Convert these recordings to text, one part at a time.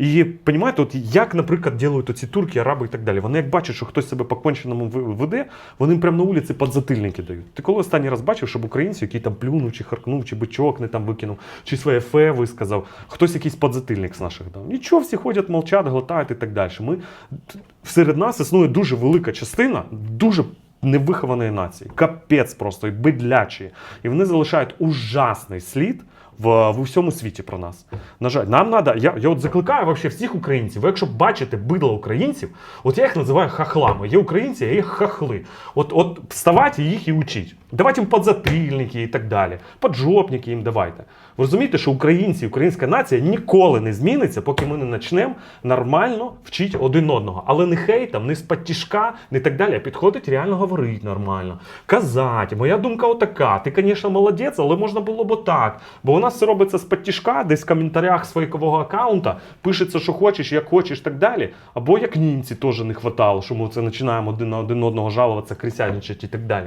І розумієте, от як, наприклад, ділають оці турки, араби і так далі. Вони як бачать, що хтось себе по конченому веде, вони прямо на вулиці подзатильники дають. Ти коли останній раз бачив, щоб українці, який там плюнув, чи харкнув, чи бичок не там викинув, чи своє фе висказав, хтось якийсь подзатильник з наших дав. Нічого, всі ходять, мовчать, глотають і так далі. Ми серед нас існує дуже велика частина, дуже. Невихованої нації, капець просто і бидлячі. І вони залишають ужасний слід в, в усьому світі про нас. На жаль, нам треба. Я, я от закликаю вообще всіх українців. Ви якщо бачите бидло українців, от я їх називаю хахлами. Є українці, а є хахли. От, от вставайте їх і учіть. Давайте їм подзатильники і так далі. Поджопники їм давайте. Ви розумієте, що українці, українська нація ніколи не зміниться, поки ми не почнемо нормально вчити один одного. Але не хейтом, не з підтішка, не так далі. А підходить реально говорити нормально. Казати, моя думка отака. Ти, звісно, молодець, але можна було б так. Бо нас все робиться з підтішка, десь в коментарях своєкового аккаунта пишеться, що хочеш, як хочеш, так далі. Або як німці теж не хватало, що ми це починаємо один на один одного жалуватися, крісяничати і так далі.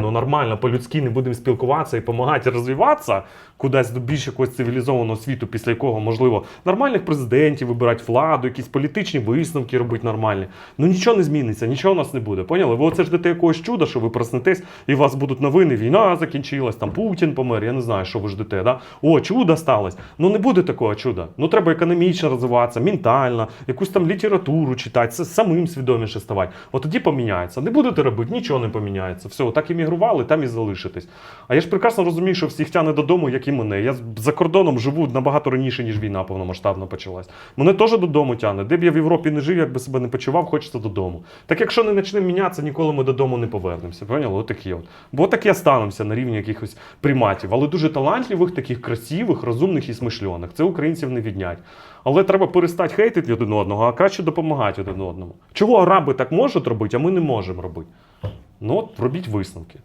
нормально, по-людськи не будемо спілкуватися і допомагати розвиватися кудись до більш якогось цивілізованого світу, після якого можливо нормальних президентів вибирати владу, якісь політичні висновки робити нормальні. Ну нічого не зміниться, нічого у нас не буде. Поняли? Ви оце ждете якогось чуда, що ви проснетесь, і у вас будуть новини, війна закінчилась, там Путін помер. Я не знаю, що ви ждете. Да? О, чудо сталося. Ну не буде такого чуда. Ну треба економічно розвиватися, ментально, якусь там літературу читати, самим свідоміше ставати. От тоді поміняється. Не будете робити, нічого не поміняється. Все, так іммігрували, там і залишитесь. А я ж прекрасно розумію, що всіх тяне додому, як і мене. Я за кордоном живу набагато раніше, ніж війна повномасштабно почалась. Мене теж додому тяне. Де б я в Європі не жив, як би себе не почував, хочеться додому. Так якщо не почнемо мінятися, ніколи ми додому не повернемося. Поняли? Отакі от. Бо так і останемося на рівні якихось приматів. Але дуже талантливих, таких красивих, розумних і смишлених. Це українців не віднять. Але треба перестати хейтити один одного, а краще допомагати один одному. Чого араби так можуть робити, а ми не можемо робити? Ну от робіть висновки.